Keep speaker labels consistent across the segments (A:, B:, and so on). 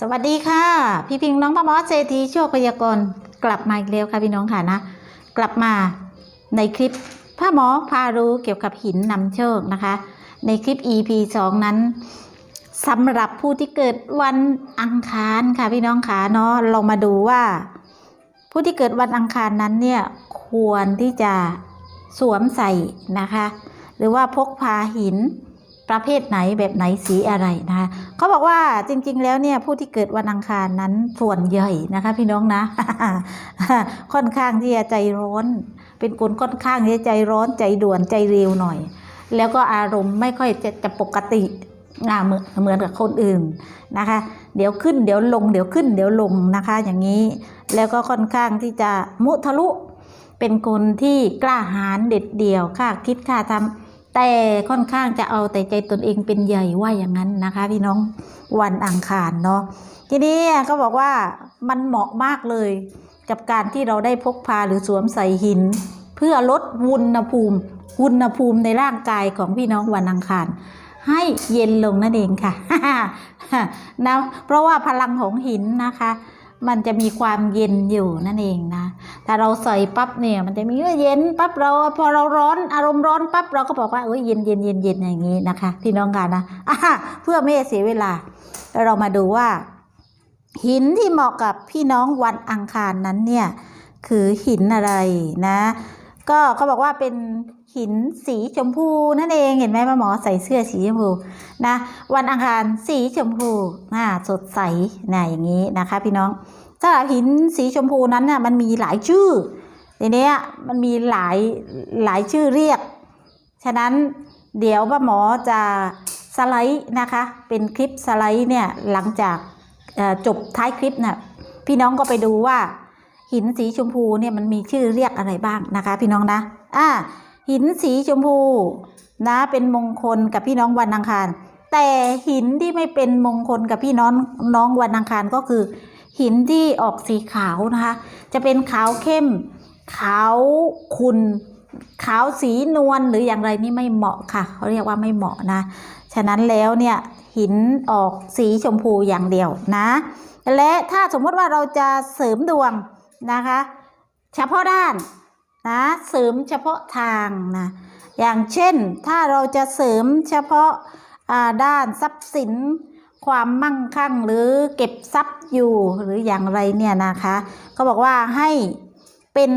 A: สวัสดีค่ะ พี่พิงน้องพ่อมอสเศรษฐีโชคพยากรกลับมาอีกแล้วค่ะพี่น้องค่ะนะ กลับมาในคลิปพ่อหมอพารู้เกี่ยวกับหินนำโชคนะคะ ในคลิป EP 2 นั้นสำหรับผู้ที่เกิดวันอังคารค่ะพี่น้องค่ะเนาะลองมาดูว่า ผู้ที่เกิดวันอังคารนั้นเนี่ยควรที่จะสวมใส่นะคะ หรือว่าพกพาหิน ประเภทไหนแบบไหนสีอะไรนะคะเขาบอกว่าจริง ๆ แล้วเนี่ยผู้ที่เกิดวันอังคารนั้นส่วนใหญ่นะคะ พี่น้องนะ ค่อนข้างที่จะใจร้อน เป็นคนค่อนข้างที่จะใจร้อนใจด่วนใจเร็วหน่อย แล้วก็อารมณ์ไม่ค่อยจะจะปกติอ่าเหมือนเหมือนกับคนอื่นนะคะ เดี๋ยวขึ้นเดี๋ยวลง เดี๋ยวขึ้นเดี๋ยวลงนะคะ อย่างนี้แล้วก็ค่อนข้างที่จะมุทะลุ เป็นคนที่กล้าหาญเด็ดเดี่ยวค่าคิดค่าทำ แต่ค่อนข้างจะเอาแต่ใจตนเองเป็นใหญ่ว่าอย่างนั้นนะคะ พี่น้องวันอังคารเนาะทีนี้ก็บอกว่ามันเหมาะมากเลย กับการที่เราได้พกพาหรือสวมใส่หิน เพื่อลดวุณภูมิอุณหภูมิในร่างกายของพี่น้องวันอังคาร ให้เย็นลงนั่นเองค่ะนะเพราะว่าพลังของหินนะคะ มันจะมีความเย็นอยู่นั่นเองนะถ้าเราใส่ปั๊บเนี่ย มันจะมีเย็นปั๊บเราพอเราร้อนอารมณ์ร้อนปั๊บเราก็บอกว่าเอ้ยเย็นเย็นเย็นเย็นอย่างนี้นะคะพี่น้องกันนะอะเพื่อไม่เสียเวลา เรามาดูว่า หินที่เหมาะกับพี่น้องวันอังคารนั้นเนี่ย คือหินอะไรนะ ก็เขาบอกว่าเป็น หินสีชมพูนั่นเองเห็นไหมป้าหมอใส่เสื้อสีชมพูนะวันอังคารสีชมพูอ่าสดใสนะอย่างนี้นะคะ พี่น้องสำหรับหินสีชมพูนั้นน่ะมันมีหลายชื่อทีนี้มันมีหลายหลายชื่อเรียก ฉะนั้นเดี๋ยวป้าหมอจะสไลด์นะคะ เป็นคลิปสไลด์เนี่ยหลังจากจบท้ายคลิปน่ะพี่น้องก็ไปดูว่า หินสีชมพูเนี่ยมันมีชื่อเรียกอะไรบ้างนะคะ พี่น้องนะอ่า หินสีชมพูนะเป็นมงคลกับพี่น้องวันอังคาร แต่หินที่ไม่เป็นมงคลกับพี่น้องน้องวันอังคารก็คือ หินที่ออกสีขาวนะคะ จะเป็นขาวเข้ม ขาวขุนขาวสีนวลหรืออย่างไรนี่ไม่เหมาะค่ะเขาเรียกว่าไม่เหมาะนะ ฉะนั้นแล้วเนี่ยหินออกสีชมพูอย่างเดียวนะ และถ้าสมมติว่าเราจะเสริมดวงนะคะ เฉพาะด้าน นะเสริมเฉพาะทางนะอย่างเช่นถ้าเราจะเสริมเฉพาะาด้านทรัพย์สิน ความมั่งคั่งหรือเก็บทรัพย์อยู่หรืออย่างไรเนี่ยนะคะก็บอกว่าให้เป็น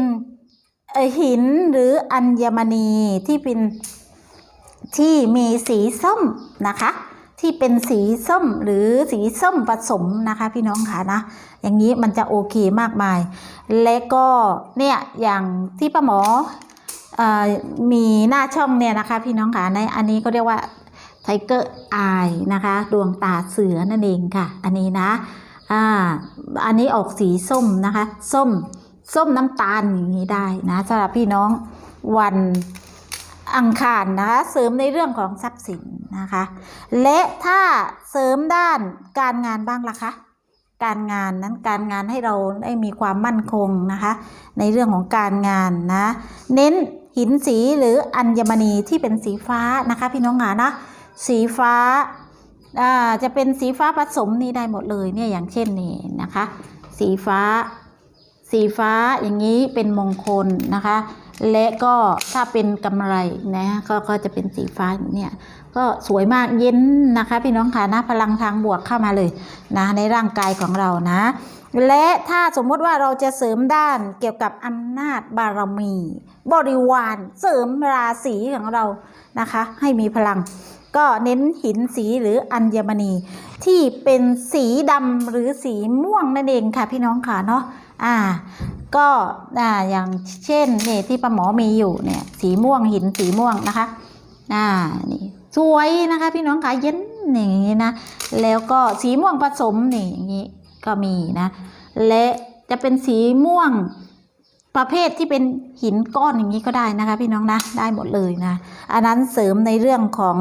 A: หินหรืออัญมณีที่เป็นที่มีสีส้มนะคะ ที่เป็นสีส้มหรือสีส้มผสมนะคะพี่น้องค่ะนะ อย่างนี้มันจะโอเคมากมาย และก็เนี่ยอย่างที่ป้าหมออมีหน้าช่องเนี่ยนะคะพี่น้องค่ะในอันนี้ก็เรียกว่าไทเกอร์อายนะคะดวงตาเสือนั่นเองค่ะ อันนี้นะอ่าอันนี้ออกสีส้มนะคะ ส้ม ส้มน้ำตาลอย่างนี้ได้นะสำหรับพี่น้องวัน อังคารนะคะเสริมในเรื่องของทรัพย์สินนะคะ และถ้าเสริมด้านการงานบ้างล่ะคะ การงานนั้นการงานให้เราได้มีความมั่นคงนะคะ ในเรื่องของการงานนะเน้นหินสีหรืออัญมณีที่เป็นสีฟ้านะคะพี่น้องหานะสีฟ้าจะเป็นสีฟ้าผสมนี่ได้หมดเลยเนี่ยอย่างเช่นนี่นะคะ สีฟ้า สีฟ้าอย่างนี้เป็นมงคลนะคะ และก็ถ้าเป็นกำไรนะก็ก็จะเป็นสีฟ้าเนี่ยก็สวยมากเย็นนะคะ พี่น้องค่ะนะพลังทางบวกเข้ามาเลยนะในร่างกายของเรานะ และถ้าสมมติว่าเราจะเสริมด้านเกี่ยวกับอำนาจบารมี บริวารเสริมราศีของเรานะคะ ให้มีพลัง ก็เน้นหินสีหรืออัญมณี ที่เป็นสีดำหรือสีม่วงนั่นเองค่ะพี่น้องค่ะเนาะอ่า ก็อ่าอย่างเช่นเนี่ยที่ป้าหมอมีอยู่เนี่ยสีม่วงหินสีม่วงนะคะอ่านี่สวยนะคะพี่น้องคะเย็นอย่างนี้นะแล้วก็สีม่วงผสมนี่อย่างนี้ก็มีนะและจะเป็นสีม่วงประเภทที่เป็นหินก้อนอย่างนี้ก็ได้นะคะ พี่น้องนะได้หมดเลยนะอันนั้นเสริมในเรื่องของ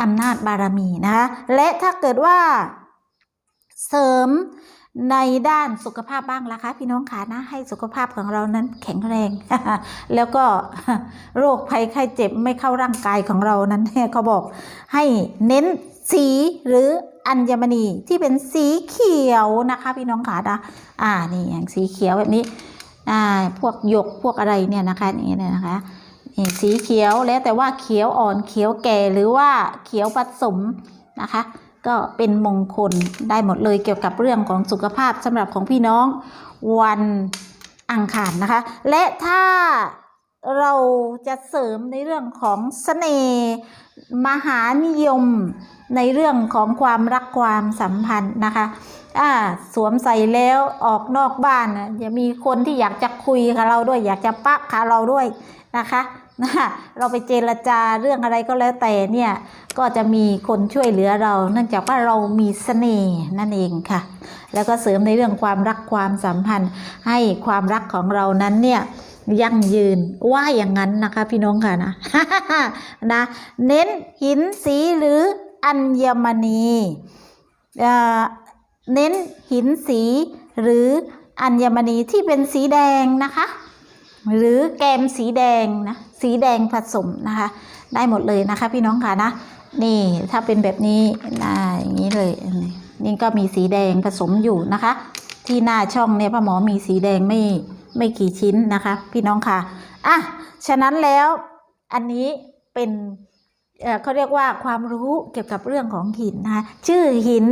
A: อำนาจบารมีนะคะและถ้าเกิดว่าเสริม ในด้านสุขภาพบ้างล่ะคะ พี่น้องขานะให้สุขภาพของเรานั้นแข็งแรง แล้วก็โรคภัยไข้เจ็บไม่เข้าร่างกายของเรานั้นเขาบอก ให้เน้นสีหรืออัญมณีที่เป็นสีเขียวนะคะ พี่น้องขานะอ่านี่อย่างสีเขียวแบบนี้อ่าพวกหยกพวกอะไรเนี่ยนะคะนี่เนี่ยนะคะนี่สีเขียวแล้วแต่ว่าเขียวอ่อนเขียวแก่หรือว่าเขียวผสมนะคะ ก็เป็นมงคลได้หมดเลยเกี่ยวกับเรื่องของสุขภาพสำหรับของพี่น้องวันอังคารนะคะ และถ้าเราจะเสริมในเรื่องของเสน่ห์มหานิยมในเรื่องของความรักความสัมพันธ์นะคะอ่าสวมใส่แล้วออกนอกบ้านนะจะมีคนที่อยากจะคุยกับเราด้วย อยากจะปะกับเราด้วยนะคะ นะเราไปเจรจาเรื่องอะไรก็แล้วแต่เนี่ยก็จะมีคนช่วยเหลือเรา เนื่องจากว่าเรามีเสน่ห์นั่นเองค่ะ แล้วก็เสริมในเรื่องความรักความสัมพันธ์ ให้ความรักของเรานั้นเนี่ยยั่งยืนว่าอย่างนั้นนะคะพี่น้องค่ะนะนะเน้นหินสีหรืออัญมณีเอ่อเน้นหินสีหรืออัญมณีที่เป็นสีแดงนะคะ หรือแกมสีแดงนะ สีแดงผสมนะคะ ได้หมดเลยนะคะ พี่น้องค่ะนะนี่ถ้าเป็นแบบนี้นะอย่างนี้เลยนี่ก็มีสีแดงผสมอยู่นะคะ ที่หน้าช่องเนี่ยพ่อหมอมีสีแดงไม่ไม่กี่ชิ้นนะคะ พี่น้องค่ะอะฉะนั้นแล้วอันนี้เป็นเอ่อเขาเรียกว่าความรู้เกี่ยวกับเรื่องของหินนะคะชื่อหิน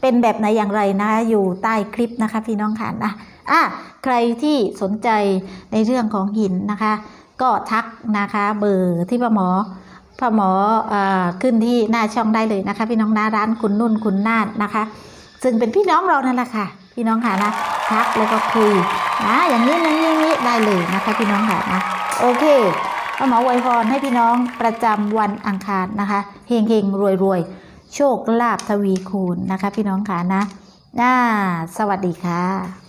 A: เป็นแบบไหนอย่างไรนะคะอยู่ใต้คลิปนะคะ พี่น้องค่ะนะอะใครที่สนใจในเรื่องของหินนะคะ ก็ทักนะคะเบอร์ที่พ่อหมอพ่อหมอเอ่อขึ้นที่หน้าช่องได้เลยนะคะ พี่น้องนะร้านคุณนุ่นคุณนาดนะคะ ซึ่งเป็นพี่น้องเรานั่นแหละค่ะ พี่น้องค่ะนะทักแล้วก็คุยนะอย่างนี้อย่งนี้อย่างนี้ได้เลยนะคะ พี่น้องค่ะนะโอเคพ่อหมอไวยพรให้พี่น้องประจำวันอังคารนะคะเฮงเฮงรวยรวยโชคลาภทวีคูณนะคะ พี่น้องค่ะนะอ่าสวัสดีค่ะ